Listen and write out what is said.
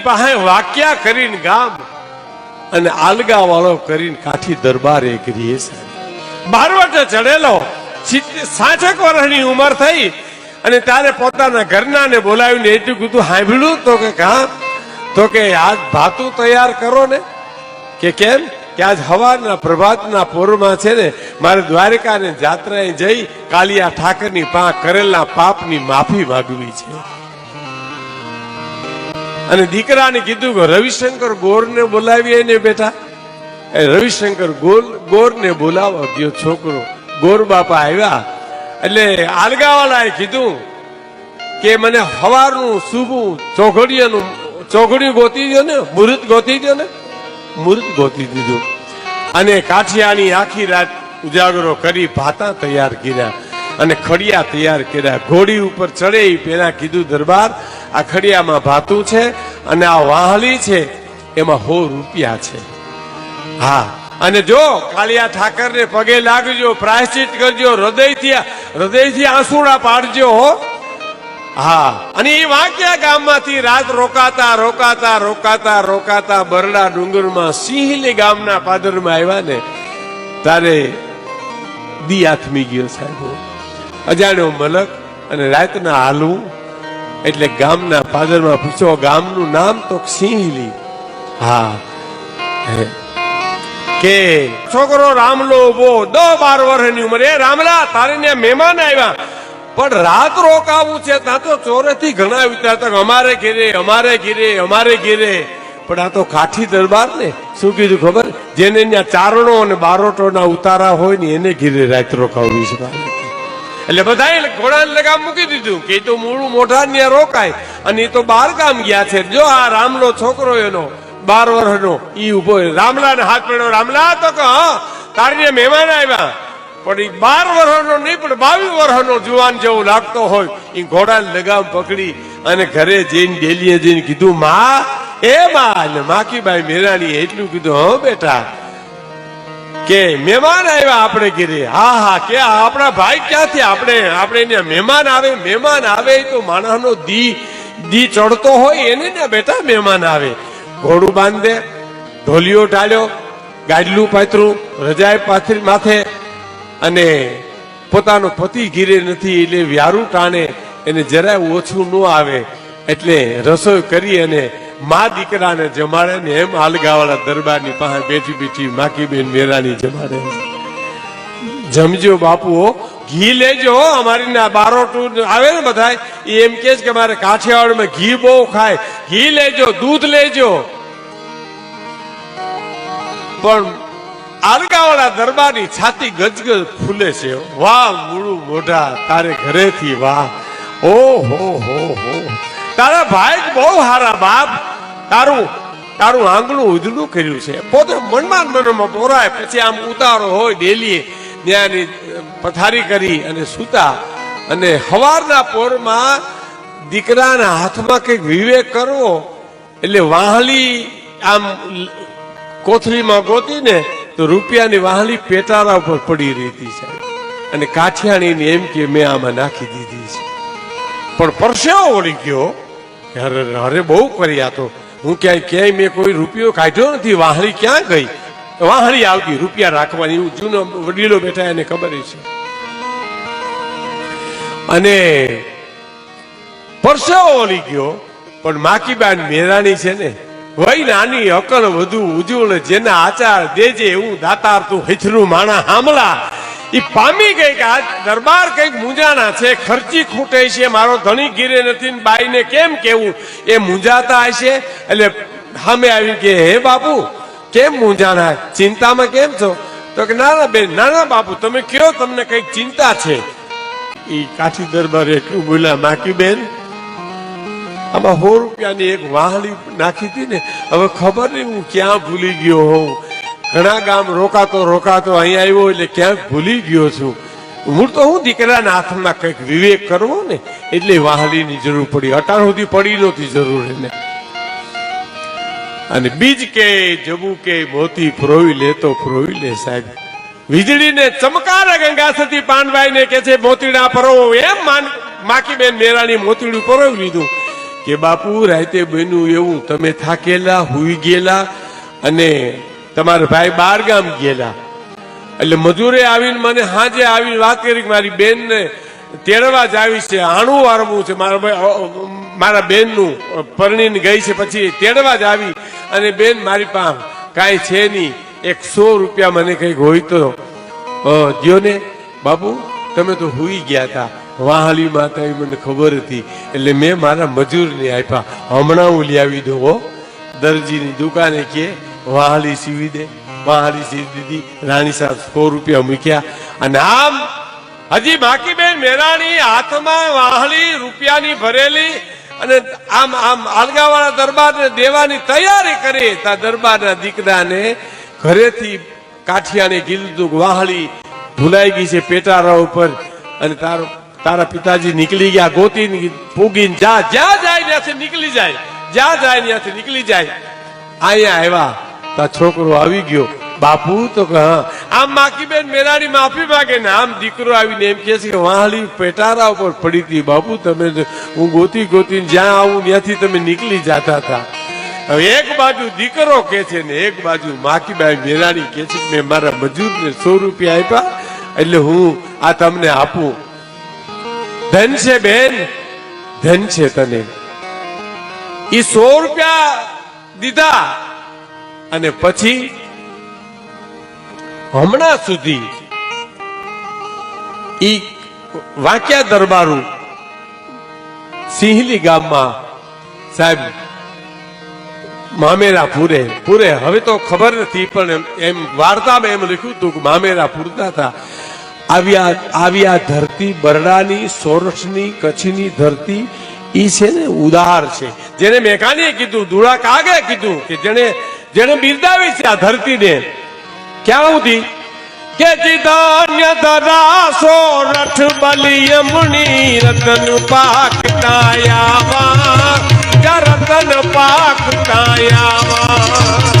એની પાસે વાક્યા કરીને ગામ અને આલગા વાળો કરીને કાઠી દરબારે કરીએ સાહેબ. બારવટે ચડેલો સાઠેક વર્ષની ઉંમર થઈ અને તારે પોતાના ઘરનાને બોલાવીને એટલું કીધું સાંભળ્યું તો કે હા તો કે આજ ભાતું તૈયાર કરો ને, કે કેમ? કે આજ હવારના પ્રભાતના પૂર્વમાં છે ને, મારે દ્વારકાને જાત્રાએ જઈ કાલિયા ઠાકરની પા કરેલા પાપની માફી માગવી છે. અને દીકરાને કીધું કે રવિશંકર ગોરને બોલાવીએ ને બેટા એ રવિશંકર ગોર ગોરને બોલાવો ગયો છોકરો, ગોર બાપા આવ્યા. એટલે આલગાવાળાએ કીધું કે, મને હવારનું સૂબું ચોઘડિયાનું, ચોઘડિયું ગોતી દો ને, મુહૂર્ત ગોતી દો ને. મુહૂર્ત ગોતી દીધું. અને કાઠિયાની આખી રાત ઉજાગરો કરી ભાતા તૈયાર કર્યા. અને ખડિયા તૈયાર કર્યા. ઘોડી ઉપર ચડે એ કીધું, દરબાર, આ ખડિયામાં ભાતું છે અને આ વાહલી છે, એમાં હો રૂપિયા છે. હા. અને જો કાળિયા ઠાકર ને પગે લાગજો, પ્રાયશ્ચિત કરજો, હૃદયથી હૃદયથી આંસુડા પાડજો હો. હા. અને એ વાંક્યા ગામમાંથી રાત રોકાતા રોકાતા રોકાતા રોકાતા બરડા ડુંગરમાં સિંહલી ગામના પાદરમાં આવ્યા ને, તારે દી આથમી ગયો સાહેબ અજાણ્યો મલક અને રાતના હાલવું એટલે ગામના પાદરમાં પૂછો ગામનું નામ તો સિંહલી. હા કે છોકરો રામલો ઊભો દો બાર વર્ષની ઉંમર, એ રામલા, તારે ત્યાં મહેમાન આવ્યા પણ રાત રોકાવું છે, ત્યાં તો ચોરેથી ઘણા વિચારતા તક અમારે ઘેરે અમારે ઘેરે અમારે ઘેરે. પણ આ તો કાઠી દરબાર ને, શું કીધું ખબર? જેને ત્યાં ચારણો અને બારોટોના ઉતારા હોય ને, એને ઘેરે રાત રોકાવવી છે. એટલે બધા ઘોડાને લગામ મૂકી દીધું કે તો મૂળું મોઢા ત્યાં રોકાય. અને એ તો બાર ગામ ગયા છે. જો આ રામલો છોકરો એનો બાર વર્ષનો ઈ ઊભો રામલા ને હાથ પડ્યો રામલા તો કે હા, તારી મહેમાન આવ્યા. પણ એ બાર વર્ષનો નહીં, પણ બાવીસ વર્ષનો જુવાન જેવો લાગતો હોય. એ ઘોડાને લગામ પકડી અને ઘરે જઈને ડેલીએ જઈને કીધું, માં, એ માં અને માકીબાઈ મેરાણી એટલું કીધું, હો, બેટા કે મહેમાન આવ્યા આપણે કીધી હા હા, કે આપણા ભાઈ ક્યાંથી? આપણે આપણે ત્યાં મહેમાન આવે મહેમાન આવે તો માણસનો દી દી ચડતો હોય, એને ને બેટા મહેમાન આવે. ઘોડું બાંધે, ઢોલિયો ટાળ્યો ગાડલું પાથરું રજાય પાથરી માથે, અને પોતાનો પતિ ઘીરે નથી, એટલે વ્યારું ટાણે, એને જરાય ઓછું ન આવે. એટલે રસોઈ કરી અને મા દીકરાને જમાડે ને એમ હાલગાવાળા દરબારની પાસે બેઠી બેઠી માકીબેન મેરાની જમાડે જમજો બાપુ ઘી લેજો, અમારી ના બારોટું આવે ને બધા એમ કે કે મારે કાઠિયાવાડમાં ઘી બહુ ખાય. ઘી લેજો, દૂધ લેજો. પણ આલગાવાળા દરબારની છાતી ગજગજ ફૂલે છે. વાહ, મૂળું મોઢા, તારે ઘરેથી વાહ. ઓ હો હો. હો તારા ભાઈ બહુ હારા બાપ. તારું તારું આંગણું ઉધડું કર્યું છે. પોતે મનમાં મનમાં પોરાય, પછી આમ ઉતારો હોય ડેલી ત્યાંની પથારી કરી અને સૂતા. અને હવારના પોરમાં દીકરાના હાથમાં કંઈક વિવેક કરવો એટલે વાહલી આમ કોથળીમાં ગોતીને તો રૂપિયાની વાહલી પેટારા ઉપર પડી રહેતી છે. અને કાઠિયાણીને એમ કે, મેં આમાં નાખી દીધી છે. પણ પરસેવો વળી ગયો અરે અરે બહુ કર્યા તો. હું ક્યાંય ક્યાંય મેં કોઈ રૂપિયો કાઢ્યો નથી. વાહળી ક્યાં ગઈ? વાહળી આવતી, રૂપિયા રાખવાની. હું જૂનો વડીલો બેઠા એને ખબર છે. અને પરસેવો વળી ગયો. પણ માકીબાન મેરાણી છે ને, વય નાની અકલ વધુ ઉજવણ જેના આચાર દેજે એવું દાતાર તું, હિથરું, માણા, હામલા ઈ પામી ગઈ કે આ દરબાર કંઈક મૂંઝાણા છે, ખર્ચી ખૂટે છે, મારો ધણી ગીરે નથી બાઈને કેમ કેવું? એ મૂંઝાતા હશે, એટલે સામે આવી કે, હે બાપુ, કેમ મૂંઝાણા ચિંતામાં કેમ છો? તો કે ના ના બેન ના બાપુ, તમે કયો તમને કંઈક ચિંતા છે? એ કાઠી દરબાર એટલું બોલ્યા, માકી બેન, આમાં સો રૂપિયાની એક વાહલી નાખી હતી ને, હવે ખબર નહીં હું ક્યાં ભૂલી ગયો હોઉં. ઘણા ગામ રોકાતો રોકાતો અહીંયા આવ્યો એટલે ક્યાંક ભૂલી ગયો છું. હું તો હું દીકરાના હાથમાં કંઈક વિવેક કરવો ને, એટલે વાહલીની જરૂર પડી. અટાણ સુધી પડી નહોતી જરૂર એને. અને બીજ કે, જબુ કે, મોતી ફ્રોવી લે તો ફ્રોવી લે સાહેબ. વીજળીને ચમકારે ગંગા સતી પાનભાઈ ને કે છે, મોતીડા પરો એમ માકીબેન મેરાણી મોતીડું પરોવી લીધું કે, બાપુ, રાતે બન્યું એવું, તમે થાકેલા, હુઈ ગયેલા અને તમારા ભાઈ બાર ગામ ગયેલા. એટલે મજૂરે આવીને મને હાજે આવીને વાત કરી મારી બેનને તેડવા જ આવી છે, આણું વારવું છે. મારા મારા બેનનું પરણીને ગઈ છે, પછી તેડવા જ આવી. અને બેન મારી પાસે કાંઈ છે નહીં. એક સો રૂપિયા મને કંઈક હોય તો દ્યો ને, બાપુ, તમે તો હુઈ ગયા હતા વાહલી માતા એ મને ખબર હતી. એટલે મેં મારા મજૂરને આપ્યા. હમણાં હું લઈ આવી દઉં દરજીની દુકાને કે વાહલી સીવી દે, વાહલી સીવી દીધી, રાણી સાહેબ સો રૂપિયા મૂક્યા. અને આમ હજી બાકીબેન મેરાણી હાથમાં વાહલી રૂપિયાની ભરેલી અને આમ આમ આલગાવાળા દરબારને દેવાની તૈયારી કરી તા દરબારના દીકરાને ઘરેથી કાઠિયાને કીધું વાહળી ભૂલાઈ ગઈ છે પેટારા ઉપર. અને તારો તારા પિતાજી નીકળી ગયા ગોતી પૂગીને જા, જ્યાં જાય ત્યાંથી નીકળી જાય, જ્યાં જાય ત્યાંથી નીકળી જાય. અહીંયા આવ્યા. તો છોકરો આવી ગયો. બાપુ તો કે હા. આમ માકીબેન મેરાડી માફી માગે ને, આમ દીકરો આવીને એમ કહે છે કે વાહલી પેટારા ઉપર પડી હતી. બાપુ, તમે હું ગોતી ગોતીને જ્યાં આવું ત્યાંથી તમે નીકળી જતા હતા. હવે એક બાજુ દીકરો કે છે ને, એક બાજુ માકીબાઈ મેરાણી કે છે, મેં મારા મજૂરને સો રૂપિયા આપ્યા, એટલે હું આ તમને આપું. ધન છે બેન, ધન છે તને. એ સો રૂપિયા દીધા અને પછી હમણાં સુધી ઈ વાંક્યા દરબારું સિંહલી ગામમાં સાહેબ મામેરા પૂરે પૂરે. હવે તો ખબર નથી, પણ એમ- વાર્તામાં એમ લખ્યું હતું કે મામેરા પૂરતા હતા. આવ્યા આવ્યા ધરતી બરડાની, સોરઠની, કચ્છની ધરતી, ઈ છે ને ઉદાર છે. જેને મેઘાણીએ કીધું ધુળા કાગે કીધું કે જેને જેને બિરદાવી છે આ ધરતીને. ક્યાં સુધી? કે જીધાન્ય ધરા બલિય મુનિ રતન પાક કાયામાં રતન પાક કાયાવા